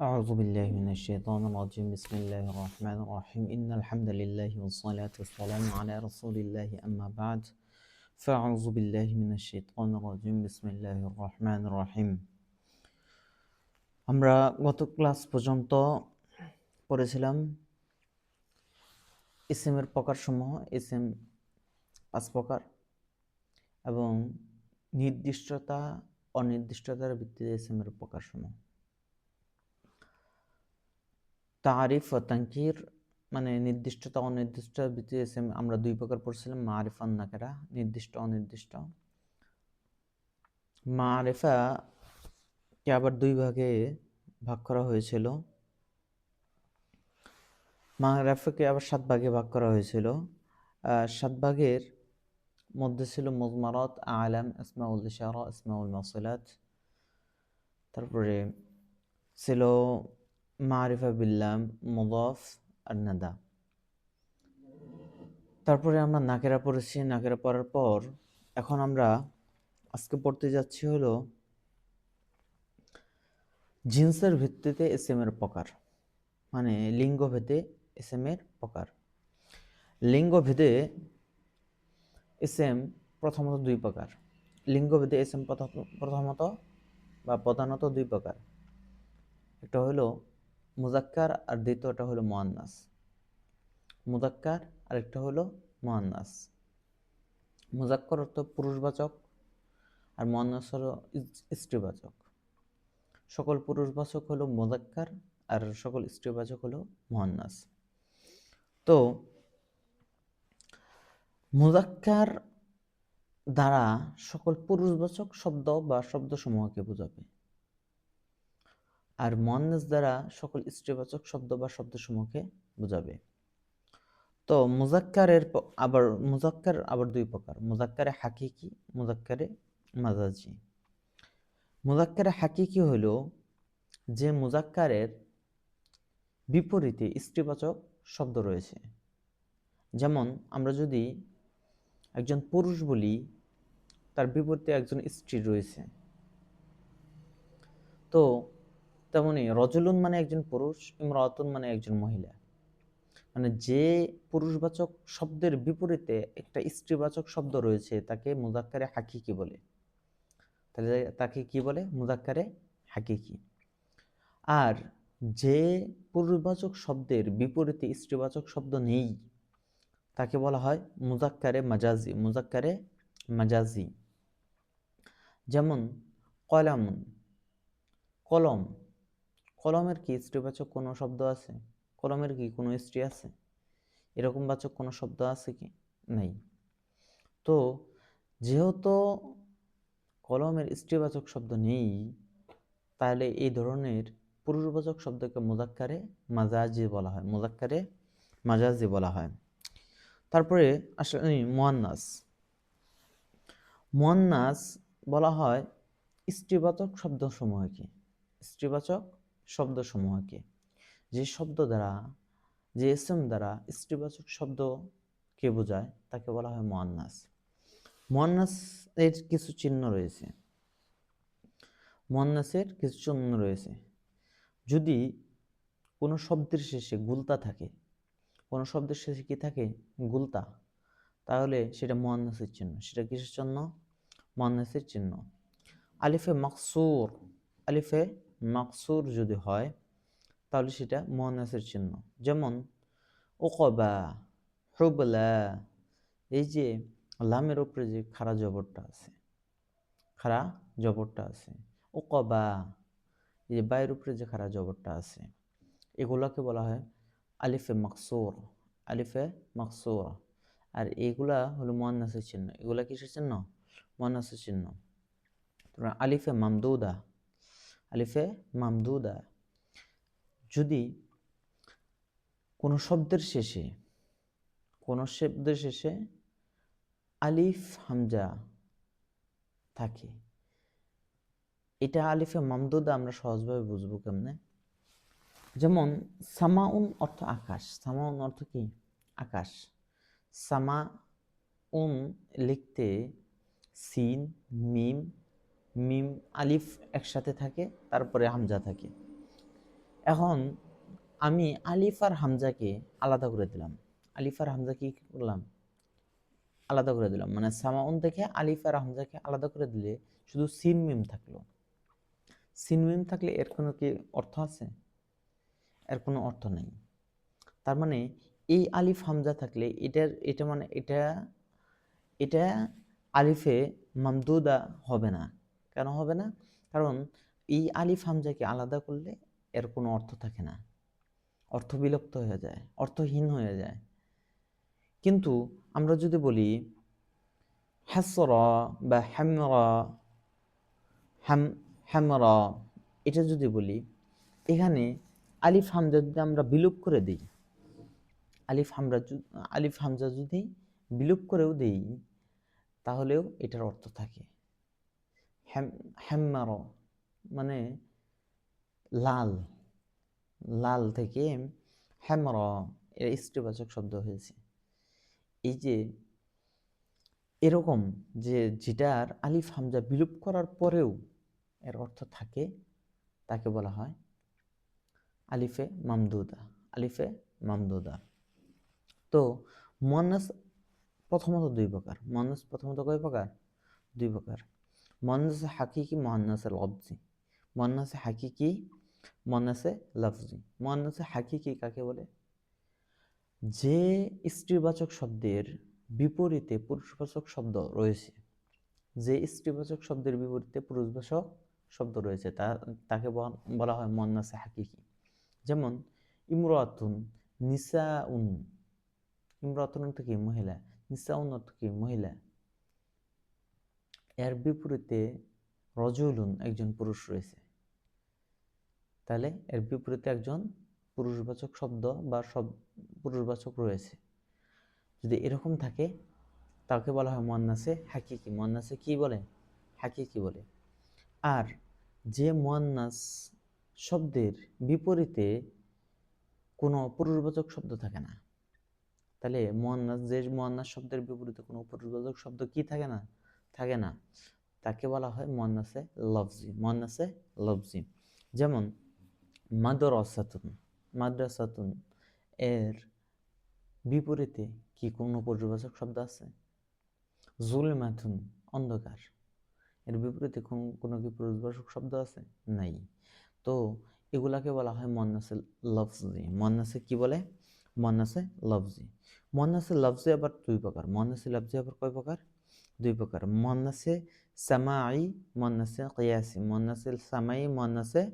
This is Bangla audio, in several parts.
أعوذ بالله من الشيطان الرجيم بسم الله الرحمن الرحيم إن الحمد لله والصلاة والسلام على رسول الله أما بعد فأعوذ بالله من الشيطان الرجيم بسم الله الرحمن الرحيم আমরা গত ক্লাস পর্যন্ত পড়েছিলাম ইসেমের প্রকারসমূহ ইসেম পাঁচ প্রকার এবং নির্দিষ্টতা অনির্দিষ্টতার ভিত্তিতে ইসেমের প্রকারসমূহ তারিফ ও তাঙ্কির মানে নির্দিষ্টতা অনির্দিষ্ট ইসেম আমরা দুই প্রকার পড়ছিলাম, মারিফা নাকেরা নির্দিষ্ট অনির্দিষ্ট। মারিফা কে আবার দুই ভাগে ভাগ করা হয়েছিল। মারিফাকে আবার সাত ভাগে ভাগ করা হয়েছিল। সাত ভাগের মধ্যে ছিল মুজমারত, আলাম, ইসমাউল ইশারা, ইসমাউল মাসিলাত। তারপরে ছিল মারিফা বিল্লাম, মুদাফ আর নাদা। তারপরে আমরা নাকেরা পড়েছি। নাকেরা পড়ার পর এখন আমরা আজকে পড়তে যাচ্ছি হলো জিন্সের ভিত্তিতে এসএম এর প্রকার মানে লিঙ্গ ভেদে এসএম এর প্রকার। লিঙ্গ ভেদে এসএম প্রথমত দুই প্রকার। লিঙ্গ ভেদে এসএম প্রথমত বা প্রধানত দুই প্রকার। একটা হলো মুজাক্কার আর দ্বিতীয়টা হলো মোয়ান্নাস মুজাক্কার আর একটা হলো মোয়ান্নাস মুজাক্কর অর্থ পুরুষবাচক, আর মোয়ান্নাস হলো স্ত্রীবাচক। সকল পুরুষবাচক হলো মুজাক্কার আর সকল স্ত্রীবাচক হলো মোহান্নাস তো মুজাক্কার দ্বারা সকল পুরুষবাচক শব্দ বা শব্দসমূহকে বোঝাবে। আর মোয়ান্নাস দ্বারা সকল স্ত্রীবাচক শব্দ বা শব্দসমূহকে বোঝাবে। তো মুজাক্কারের আবার মুজাক্কার আবার দুই প্রকার, মুজাক্কারে হাকিকি, মুজাক্কারে মাজাজি। মুজাক্কারে হাকিকি হলো যে মুজাক্কারের বিপরীতে স্ত্রীবাচক শব্দ রয়েছে। যেমন আমরা যদি একজন পুরুষ বলি, তার বিপরীতে একজন স্ত্রী রয়েছে। তো তেমনি রজলুন মানে একজন পুরুষ, ইমরাতুন মানে একজন মহিলা। মানে যে পুরুষবাচক শব্দের বিপরীতে একটা স্ত্রীবাচক শব্দ রয়েছে, তাকে মুজাক্কারে হাকিকি বলে। তাহলে তাকে কি বলে? মুজাক্কারে হাকিকি। আর যে পুরুষবাচক শব্দের বিপরীতে স্ত্রীবাচক শব্দ নেই, তাকে বলা হয় মুজাক্কারে মাজাজি মুজাক্কারে মাজাজি। যেমন কলামুন, কলম কলমের কি স্ত্রীবাচক কোনো শব্দ আছে? কলমের কি কোনো স্ত্রী আছে? এরকম বাচক কোনো শব্দ আছে কি? নেই। তো যেহেতু কলমের স্ত্রীবাচক শব্দ নেই, তাহলে এই ধরনের পুরুষবাচক শব্দকে মুজাক্কারে মাজাজি বলা হয়। মুজাক্কারে মাজাজি বলা হয়। তারপরে আসলে মোয়ান্নাস। মোয়ান্নাস বলা হয় স্ত্রীবাচক শব্দসমূহকে স্ত্রীবাচক শব্দসমূহকে যে শব্দ দ্বারা, যে এসএম দ্বারা স্ত্রীবাচক শব্দকে বোঝায়, তাকে বলা হয় মোয়ান্নাস। মোয়ান্নাস এর কিছু চিহ্ন রয়েছে। মোয়ান্নাসের কিছু চিহ্ন রয়েছে। যদি কোনো শব্দের শেষে গুলতা থাকে, কোনো শব্দের শেষে কি থাকে? গুলতা। তাহলে সেটা মোয়ান্নাসের চিহ্ন। সেটা কিসের চিহ্ন? মোয়ান্নাসের চিহ্ন। আলিফে মাকসুর। আলিফে মাকসুর যদি হয়, তাহলে সেটা মোয়ান্নাসের চিহ্ন। যেমন ওকবা হুবলা, এই যে লামের উপরে যে খাড়া জবরটা আছে, খাড়া জবরটা আছে ওকবা এই যে বায়ের উপরে যে খাড়া জবরটা আছে, এগুলোকে বলা হয় আলিফে মাকসুর আলিফে মাকসুর। আর এগুলা হলো মোয়ান্নাসের চিহ্ন। এগুলা কিসের চিহ্ন? মোয়ান্নাসের চিহ্ন। আলিফে মামদুদা আলিফে মামদুদা। যদি কোনো শব্দের শেষে, কোনো শব্দের শেষে আলিফ হামজা থাকে, এটা আলিফে মামদুদা আমরা সহজভাবে বুঝব কেমনে? যেমন, সামাউন অর্থ আকাশ। সামাউন অর্থ কি? আকাশ। সামা উন লিখতে সিন, মিম মিম, আলিফ একসাথে থাকে, তারপরে হামজা থাকে। এখন আমি আলিফ আর হামজাকে আলাদা করে দিলাম। আলিফ আর হামজা কি করলাম? আলাদা করে দিলাম। মানে সামাউন থেকে আলিফ আর হামজাকে আলাদা করে দিলে শুধু সিন মিম থাকল। সিন মিম থাকলে এর কোনো কি অর্থ আছে? এর কোনো অর্থ নেই। তার মানে এই আলিফ, হামজা থাকলে এটার, এটা মানে এটা এটা আলিফে মামদুদা হবে না। কেন হবে না? কারণ এই আলিফ হামজাকে আলাদা করলে এর কোনো অর্থ থাকে না। অর্থ বিলুপ্ত হয়ে যায়, অর্থহীন হয়ে যায়। কিন্তু আমরা যদি বলি হ্যাসরা বা হ্যামরা হ্যাম হ্যামরা এটা যদি বলি, এখানে আলিফ হামজা যদি আমরা বিলুপ করে দিই, আলিফ হামরা আলিফ হামজা যদি বিলুপ করেও দিই, তাহলেও এটার অর্থ থাকে। হ্যাম্মার মানে লাল লাল থেকে হ্যামর এর স্ত্রীবাচক শব্দ হয়েছে। এই যে এরকম যে যেটার আলিফ হামজা বিলুপ করার পরেও এর অর্থ থাকে, তাকে বলা হয় আলিফে মামদুদা আলিফে মামদুদা। তো মনাস প্রথমত দুই প্রকার মনাস প্রথমত কয় প্রকার? দুই প্রকার। মনাসে হাকিকি মহান্নাসে লফজি মন্নাসে হাকিকি মন্নাসে লফজি মন্নাসে হাকিকি কাকে বলে? যে স্ত্রীবাচক শব্দের বিপরীতে পুরুষবাচক শব্দ রয়েছে। যে স্ত্রীবাচক শব্দের বিপরীতে পুরুষবাচক শব্দ রয়েছে, তা, তাকে বল- হয় মন্নাসে হাকিকি। যেমন, ইমরাতুন নিসাউন। ইমরাতুন অর্থ কি? মহিলা। নিসাউন অর্থ কি? মহিলা। এর বিপরীতে রজুলুন একজন পুরুষ রয়েছে। তাহলে এর বিপরীতে একজন পুরুষবাচক শব্দ বা সব পুরুষবাচক রয়েছে। যদি এরকম থাকে, তাকে বলা হয় মন্নাসে হাকিকি। মন্নাসে কি বলে? হাকিকি বলে। আর যে মন্নাস শব্দের বিপরীতে কোনো পুরুষবাচক শব্দ থাকে না। তাহলে মন্নাস যে মন্নাস শব্দের বিপরীতে কোনো পুরুষবাচক শব্দ কি থাকে না? থাকে না। তাকে বলা হয় মন্নাসে লফজি। মন্নাসে লফজি। যেমন, মাদ্রাসাতুন। মাদ্রাসাতুন এর বিপরীতে কি কোনো পরিবাচক শব্দ আছে? জুলমাথুন অন্ধকার। এর বিপরীতে কোন- কোনো কি পরিবাচক শব্দ আছে? নাই। তো এগুলাকে বলা হয় মন্নাসে লফজি। মন্নাসে কি বলে? মন্নাসে লফজি। মন্নাসে লফজি আবার দুই প্রকার। মন্নাসে লফজি আবার কয় প্রকার? দুই প্রকার। মন্নাসে সামাই মন্নাসে কিয়াসি। মন্নাসে সামাই মন্নাসে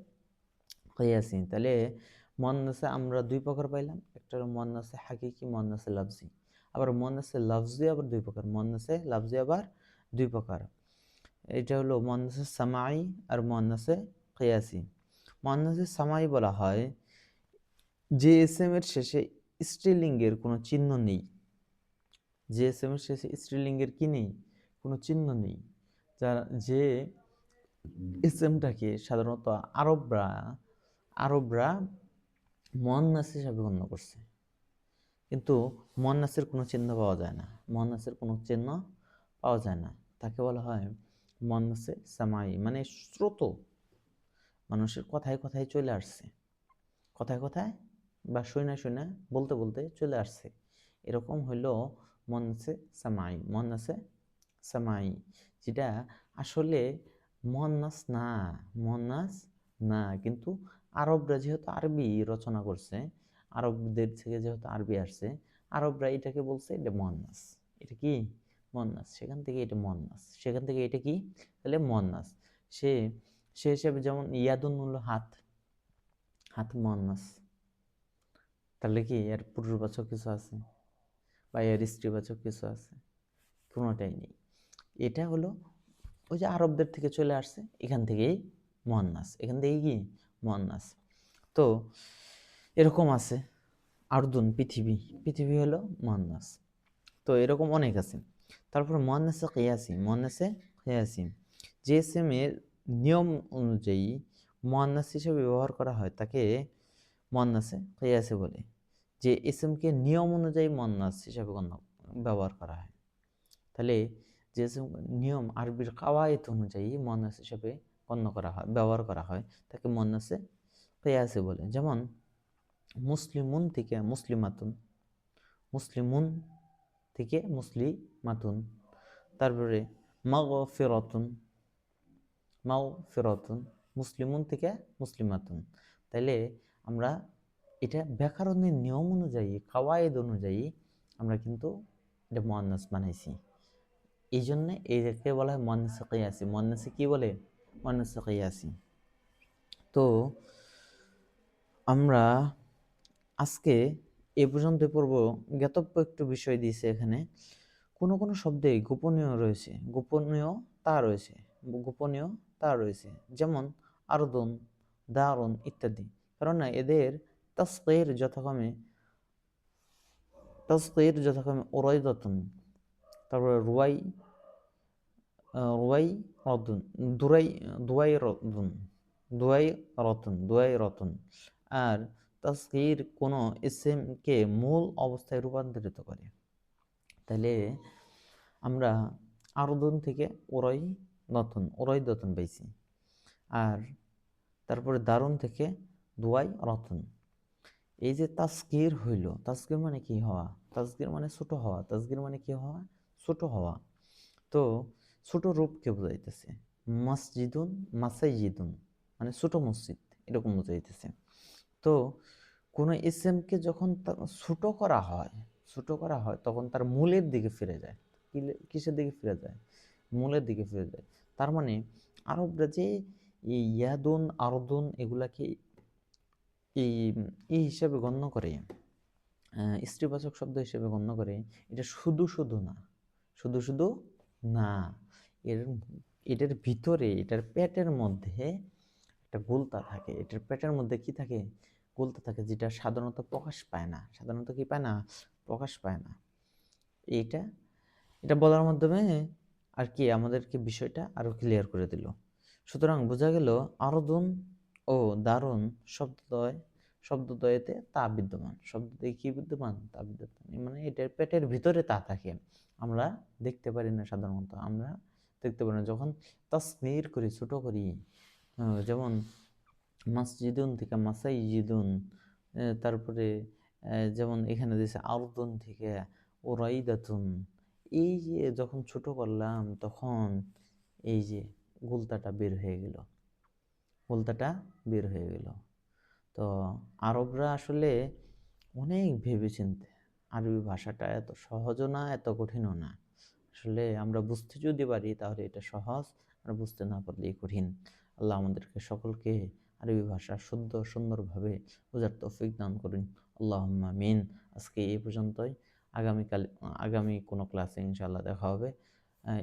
কিয়াসি। তাহলে মন্নাসে আমরা দুই প্রকার পাইলাম। একটা মন্নাসে হাকিকি, মন্নাসে লফজি। আবার মন্নাসে লফজি আবার দুই প্রকার। মন্নাসে লফজি আবার দুই প্রকার। এটা হলো মন্নাসে সামাই আর মন্নাসে কিয়াসি। মন্নাসে সামাই বলা হয় যে এস এম এর শেষে স্ত্রীলিঙ্গের কোনো চিহ্ন নেই। যে এস এম শেষে স্ত্রীলিঙ্গের কি নেই? কোনো চিহ্ন নেই। যার, যে এস এমটাকে সাধারণত আরবরা আরবরা মন্নাস হিসাবে গণ্য করছে। কিন্তু মন্নাসের কোনো চিহ্ন পাওয়া যায় না। মন্নাসের কোনো চিহ্ন পাওয়া যায় না। তাকে বলা হয় মন্নাসে সামাই মানে স্রোত। মানুষের কথায় কথায় চলে আসছে। কথায় কথায় বা শুনে শুনে বলতে বলতে চলে আসছে। এরকম হইল মন্নাসে সামাই মন্নাসে সামাই, যেটা আসলে মন্নাস না মন্নাস না। কিন্তু আরবরা যেহেতু আরবি রচনা করছে, আরবদের থেকে যেহেতু আরবি আসছে, আরবরা এটাকে বলছে এটা মন্নাস এটা কি? মন্নাস সেখান থেকে এটা মন্নাস সেখান থেকে এটা কি? তাহলে মন্নাস সে সে হিসেবে যেমন ইয়াদুন হলো হাত হাত মন্নাস তাহলে কি এর পুরুষবাচক কিছু আছে? বা এর স্ত্রীবাচক কিছু আছে? কোনোটাই নেই। এটা হলো ওই যে আরবদের থেকে চলে আসছে, এখান থেকেই মহান্নাস। এখান থেকেই কি? মহান্নাস। তো এরকম আছে আর্দুন পৃথিবী। পৃথিবী হলো মহান্নাস। তো এরকম অনেক আছে। তারপর মহান্নাসে কেয়াসি মহান্নাসে কেয়াসি। যে এর নিয়ম অনুযায়ী মহান্নাস হিসেবে ব্যবহার করা হয়, তাকে মন্নাসে, কেয়াসে বলে, যে ইসমকে নিয়ম অনুযায়ী মন্নাস হিসাবে গণ্য, ব্যবহার করা হয়। তাহলে যে নিয়ম আরবির কাওয়ায়েত অনুযায়ী মন্নাস হিসাবে গণ্য করা হয়, ব্যবহার করা হয়, তাকে মন্নাসে, কেয়াসি বলে। যেমন, মুসলিমুন থেকে মুসলিমাতুন, মুসলিমুন থেকে মুসলিমাতুন। তারপরে মাগ ফেরতুন মাও ফেরতুন মুসলিমুন থেকে মুসলিমাতুন। তাইলে আমরা এটা ব্যাকরণের নিয়ম অনুযায়ী, কাওয়ায়েদ অনুযায়ী আমরা কিন্তু এটা মোয়ান্নাস বানাইছি। এই জন্যে এটাকে বলা হয় মোয়ান্নাসে কেয়াসি। মোয়ান্নাসে কী বলে? মোয়ান্নাসে কেয়াসি। তো আমরা আজকে এ পর্যন্ত পড়ব। জ্ঞাতব্য একটু বিষয় দিয়েছে এখানে। কোনো কোনো শব্দে গোপনীয় রয়েছে। গোপনীয় তা রয়েছে। গোপনীয় তা রয়েছে। যেমন আরদন, দারুণ ইত্যাদি। কারণ না এদের তস্কের যথাক্রমে তস্কের যথাক্রমে ওরয়দতন তারপরে রুয়াই রুয়াই রতন, দুরাই, দুয়াই রতন দুয়াই রতন দুয়াই রতন। আর তস্কির কোনো ইসেমকে মূল অবস্থায় রূপান্তরিত করে। তাহলে আমরা আরদন থেকে ওরই দতন ওরই দতন পাইছি। আর তারপরে দারুণ থেকে দুয়াই রতন। এই যে তাস্কির হইল তাস্কির মানে কি হওয়া? তাস্কির মানে ছোট হওয়া। তাস্কির মানে কি হওয়া? ছোট হওয়া। তো ছোট রূপকে বোঝাইতেছে। মসজিদুন মাসাইজিদুন মানে ছোট মসজিদ, এরকম বোঝাইতেছে। তো কোনো ইসেমকে যখন ছোট করা হয়, ছোট করা হয়, তখন তার মূলের দিকে ফিরে যায়। কিসের দিকে ফিরে যায়? মূলের দিকে ফিরে যায়। তার মানে আরবরা যে ইয়াদুন, আরদুন, এগুলাকে এই এই হিসাবে গণ্য করে স্ত্রীবাচক শব্দ হিসেবে গণ্য করে, এটা শুধু শুধু না, শুধু শুধু না, এর, এটার ভিতরে, এটার পেটের মধ্যে একটা গোলতা থাকে, এটার পেটের মধ্যে কি থাকে? গোলতা থাকে যেটা সাধারণত প্রকাশ পায় না, সাধারণত কি পায় না? প্রকাশ পায় না। এইটা, এটা বলার মাধ্যমে আর কি আমাদেরকে বিষয়টা আরও ক্লিয়ার করে দিল। সুতরাং বোঝা গেল আরদুন ও দারুণ শব্দদ্বয়, শব্দদ্বয়েতে তা বিদ্যমান। শব্দদ্বয় কি বিদ্যমান? তা বিদ্যমান মানে এটার পেটের ভিতরে তা থাকে। আমরা দেখতে পারি না সাধারণত। আমরা দেখতে পারি না। যখন তসমির করি, ছোট করি যেমন মাসজিদুন থেকে মাসাই জিদুন তারপরে যেমন এখানে দিয়েছে আরদুন থেকে ওরাইদাতুন এই যে যখন ছোট করলাম, তখন এই যে গুলতাটা বের হয়ে গেল। গোলতাটা বের হয়ে গেল। তো আরবরা আসলে অনেক ভেবেচিন্তে আরবি ভাষাটা এত সহজও না, এত কঠিনও না। আসলে আমরা বুঝতে যদি পারি তাহলে এটা সহজ, আর বুঝতে না পারলেই কঠিন। আল্লাহ আমাদেরকে সকলকে আরবি ভাষা শুদ্ধ, সুন্দরভাবে বোঝার তৌফিক দান করুন। আল্লাহ মিন আজকে এই পর্যন্তই। আগামীকাল, আগামী কোনো ক্লাসে ইনশাল্লাহ দেখা হবে।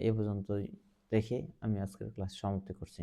এ পর্যন্তই দেখে আমি আজকের ক্লাস সমাপ্তি করছি।